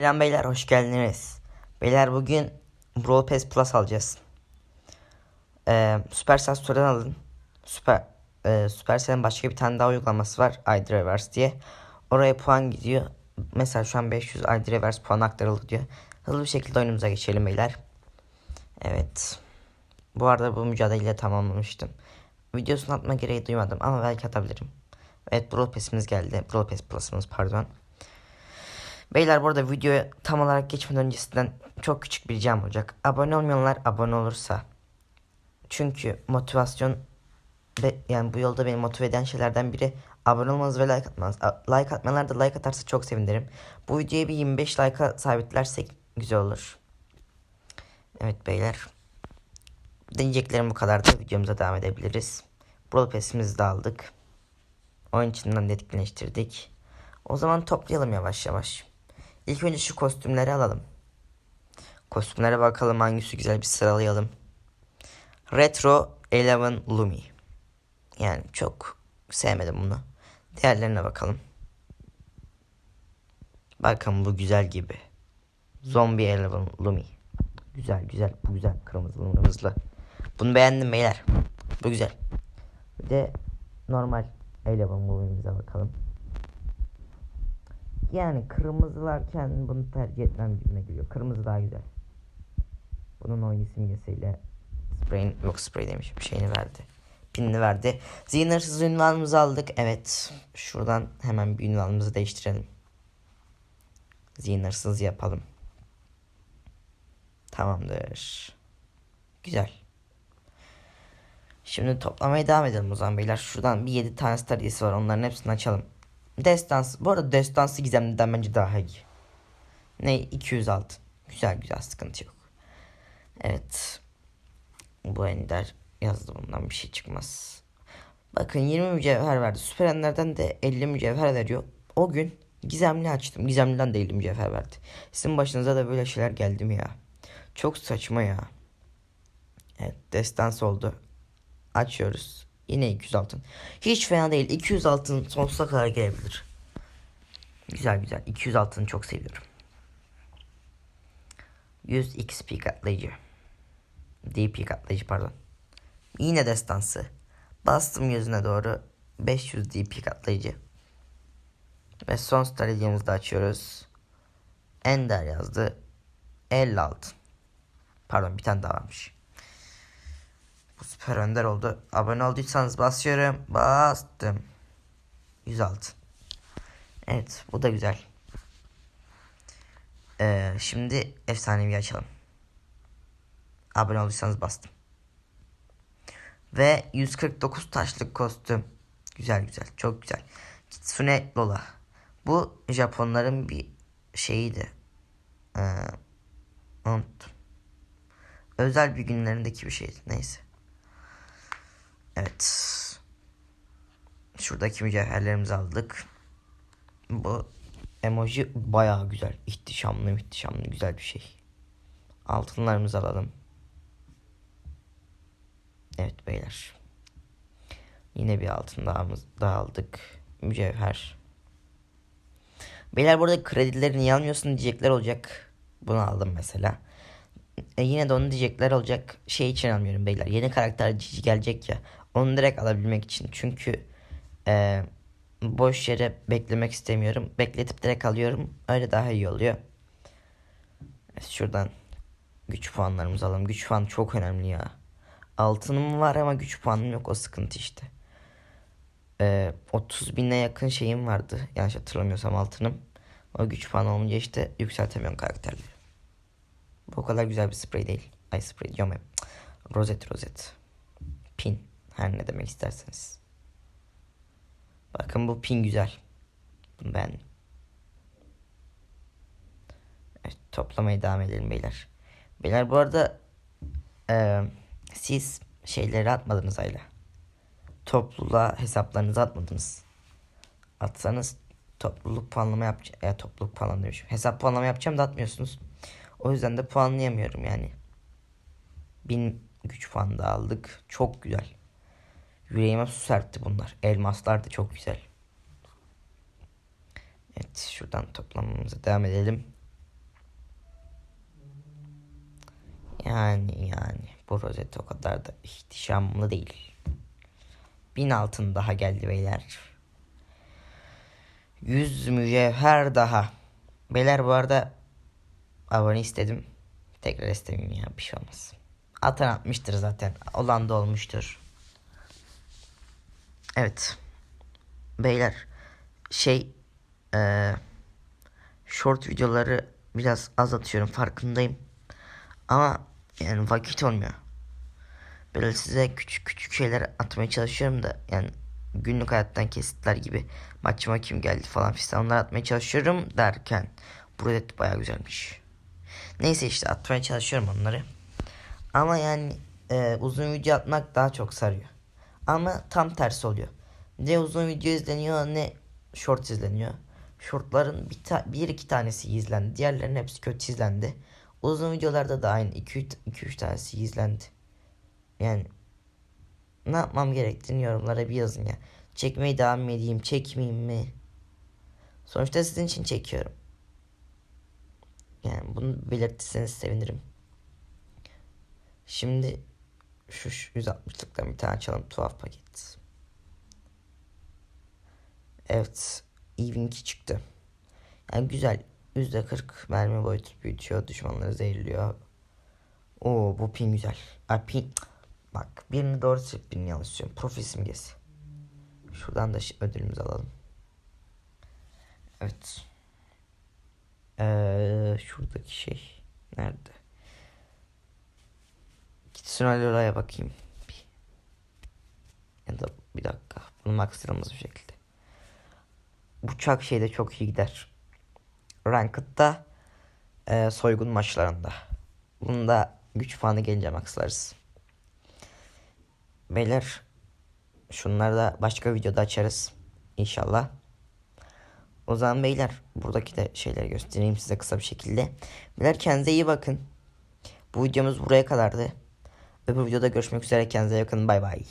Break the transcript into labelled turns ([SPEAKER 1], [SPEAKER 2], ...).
[SPEAKER 1] Selam beyler hoş geldiniz. Beyler bugün Brawl Pass Plus alacağız. Ee, Supercell Store'dan alın. Süper e, Supercell'in başka bir tane daha uygulaması var. ID Reverse diye. Oraya puan gidiyor. Mesela şu an 500 ID Reverse puan aktarıldı diyor. Hızlı bir şekilde oyunumuza geçelim beyler. Evet. Bu arada bu mücadeleyi tamamlamıştım. Videosunu atma gereği duymadım ama belki atabilirim. Evet Brawl Pass'imiz geldi. Brawl Pass Plus'ımız pardon. Beyler bu arada videoya tam olarak geçmeden öncesinden çok küçük bir ricam olacak. Abone olmayanlar abone olursa. Çünkü motivasyon ve yani bu yolda beni motive eden şeylerden biri abone olmanız ve like atmanız. Like atmayanlar da like atarsa çok sevinirim. Bu videoya bir 25 like'a sabitlersek güzel olur. Evet beyler. Diyeceklerim bu kadardı. Videomuza devam edebiliriz. Brawl Pass'imizi de aldık. Oyun içinden de etkinleştirdik. O zaman toplayalım yavaş yavaş. İlk önce şu kostümleri alalım. Kostümlere bakalım hangisi güzel bir sıralayalım. Retro 11 Lumi. Yani çok sevmedim bunu. Diğerlerine bakalım. Bakın bu güzel gibi. Zombie 11 Lumi. Güzel güzel bu güzel kırmızılı kırmızılı. Bunu beğendim beyler. Bu güzel. Bir de normal 11 Lumi'mize bakalım. Yani kırmızılarken bunu tercih etmem gibime geliyor. Kırmızı daha güzel. Bunun oyun simgesiyle spray'in yok spray demişim şeyini verdi. Pinini verdi. Zihin hırsız ünvanımızı aldık. Evet. Şuradan hemen bir ünvanımızı değiştirelim. Zihin hırsız yapalım. Tamamdır. Güzel. Şimdi toplamaya devam edelim o zaman beyler. Şuradan bir 7 tane star var. Onların hepsini açalım. Destans. Bu arada destansı gizemliden bence daha iyi. Ne? 206. Güzel güzel sıkıntı yok. Evet. Bu ender yazdı bundan bir şey çıkmaz. Bakın 20 mücevher verdi. Süperenlerden de 50 mücevher veriyor. O gün gizemli açtım. Gizemliden de 50 mücevher verdi. Sizin başınıza da böyle şeyler geldi mi ya? Çok saçma ya. Evet destans oldu. Açıyoruz. Yine 200 altın. Hiç fena değil. 200 altın sonsuza kadar gelebilir. Güzel güzel. 200 altını çok seviyorum. 100 XP katlayıcı. DP katlayıcı pardon. Yine destansı. Bastım yüzüne doğru. 500 DP katlayıcı. Ve son star hediyemizi de açıyoruz. Ender yazdı. 50 altın. Pardon bir tane daha varmış. Bu süper önder oldu. Abone olduysanız basıyorum. Bastım. 106. Evet bu da güzel. Ee, şimdi efsanevi açalım. Abone olduysanız bastım. Ve 149 taşlık kostüm. Güzel güzel. Çok güzel. Kitsune Lola. Bu Japonların bir şeyiydi. Ee, unuttum. Özel bir günlerindeki bir şeydi. Neyse. Evet. Şuradaki mücevherlerimizi aldık. Bu emoji bayağı güzel. İhtişamlı ihtişamlı güzel bir şey. Altınlarımızı alalım. Evet beyler. Yine bir altın daha, daha aldık. Mücevher. Beyler burada kredileri niye almıyorsun diyecekler olacak. Bunu aldım mesela. E yine de onu diyecekler olacak. Şey için almıyorum beyler. Yeni karakter gelecek ya. Onu direkt alabilmek için. Çünkü e, boş yere beklemek istemiyorum. Bekletip direkt alıyorum. Öyle daha iyi oluyor. Şuradan güç puanlarımızı alalım. Güç puan çok önemli ya. Altınım var ama güç puanım yok. O sıkıntı işte. E, 30 bine yakın şeyim vardı. Yanlış hatırlamıyorsam altınım. O güç puanı olunca işte yükseltemiyorum karakterleri. Bu kadar güzel bir sprey değil. Ay sprey diyorum hep. Rozet rozet. Pin. Her ne demek isterseniz. Bakın bu pin güzel. Bunu beğendim. Evet, toplamaya devam edelim beyler. Beyler bu arada e, siz şeyleri atmadınız Ayla. Topluluğa hesaplarınızı atmadınız. Atsanız topluluk puanlama yapacağım. Ya topluluk puanlama demişim. Hesap puanlama yapacağım da atmıyorsunuz. O yüzden de puanlayamıyorum yani. Bin güç puanı da aldık. Çok güzel. Yüreğime su serpti bunlar. Elmaslar da çok güzel. Evet şuradan toplamamıza devam edelim. Yani yani bu rozet o kadar da ihtişamlı değil. Bin altın daha geldi beyler. Yüz mücevher daha. Beyler bu arada abone istedim. Tekrar istemeyeyim ya bir şey olmaz. Atan atmıştır zaten. Olan da olmuştur. Evet. Beyler şey eee short videoları biraz azatıyorum farkındayım. Ama yani vakit olmuyor. Böyle size küçük küçük şeyler atmaya çalışıyorum da yani günlük hayattan kesitler gibi maçıma kim geldi falan fistan onları atmaya çalışıyorum derken burada baya güzelmiş. Neyse işte atmaya çalışıyorum onları. Ama yani e, uzun video atmak daha çok sarıyor. Ama tam tersi oluyor. Ne uzun video izleniyor ne short izleniyor. Shortların bir, ta- bir iki tanesi izlendi. Diğerlerinin hepsi kötü izlendi. Uzun videolarda da aynı 2-3 tanesi izlendi. Yani ne yapmam gerektiğini yorumlara bir yazın ya. Çekmeye devam mı edeyim, çekmeyeyim mi? Sonuçta sizin için çekiyorum. Yani bunu belirtirseniz sevinirim. Şimdi şu, şu 160'lıktan bir tane açalım tuhaf paket. Evet. Evenki çıktı. Yani güzel. %40 mermi boyutu büyütüyor. Düşmanları zehirliyor. Oo bu pin güzel. Ay pin. Bak birini doğru seçip birini yanlış seçiyorum. Profil simgesi. Şuradan da ödülümüzü alalım. Evet. Ee, şuradaki şey. Nerede? Kitsunalola'ya bakayım. Bir. Ya da bir dakika. Bunu maksırımız bir şekilde. Bıçak şeyde çok iyi gider. Ranked'da e, soygun maçlarında. Bunda güç puanı gelince maxlarız. Beyler şunları da başka videoda açarız. İnşallah. O zaman beyler buradaki de şeyleri göstereyim size kısa bir şekilde. Beyler kendinize iyi bakın. Bu videomuz buraya kadardı. Öbür videoda görüşmek üzere kendinize iyi bakın. Bay bay.